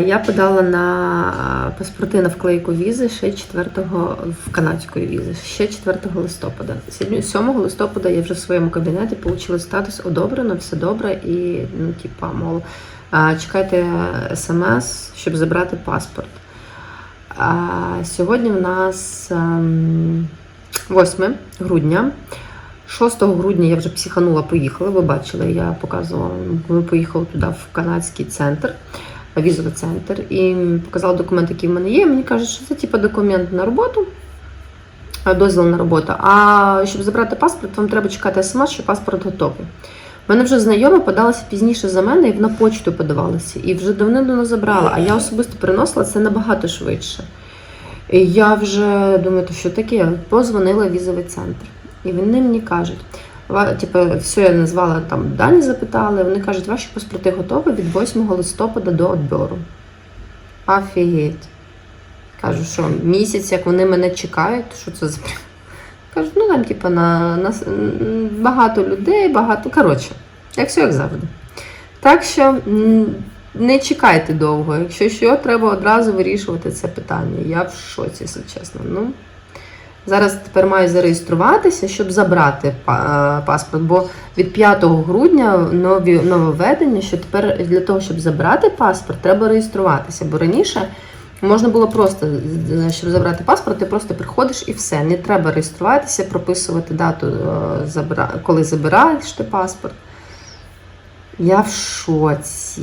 Я подала на паспорти на вклейку візи ще 4 в канадської візи, ще 4 листопада. 7 листопада я вже в своєму кабінеті отримала статус одобрено, все добре, і ну, типа, мол, чекайте смс, щоб забрати паспорт. А, сьогодні в нас ем, 8 грудня. 6 грудня я вже психанула, поїхала. Ви бачили, я показувала. Ми поїхали туди в канадський центр, візовий центр, і показала документи, які в мене є. Мені кажуть, що це типу документ на роботу, дозвіл на роботу. А щоб забрати паспорт, вам треба чекати смс, що паспорт готовий. У мене вже знайома подалася пізніше за мене і на почту подавалася. І вже давним-давно забрала, а я особисто приносила це набагато швидше. І я вже думаю, то що таке? Позвонила в візовий центр. І вони мені кажуть, типу, все я назвала там дані, запитали. Вони кажуть, ваші паспорти готові від 8 листопада до відбору. Офігеть. Кажу, що місяць, як вони мене чекають, що це за? Кажуть, ну там, типу, на, на багато людей, багато. Коротше, як все як завжди. Так що не чекайте довго. Якщо що, треба одразу вирішувати це питання. Я в шоці, якщо чесно. Ну, зараз тепер маю зареєструватися, щоб забрати е, паспорт. Бо від 5 грудня нові нововведення, що тепер для того, щоб забрати паспорт, треба реєструватися. Бо раніше можна було просто, щоб забрати паспорт, ти просто приходиш і все. Не треба реєструватися, прописувати дату, е, коли забираєш ти паспорт. Я в шоці.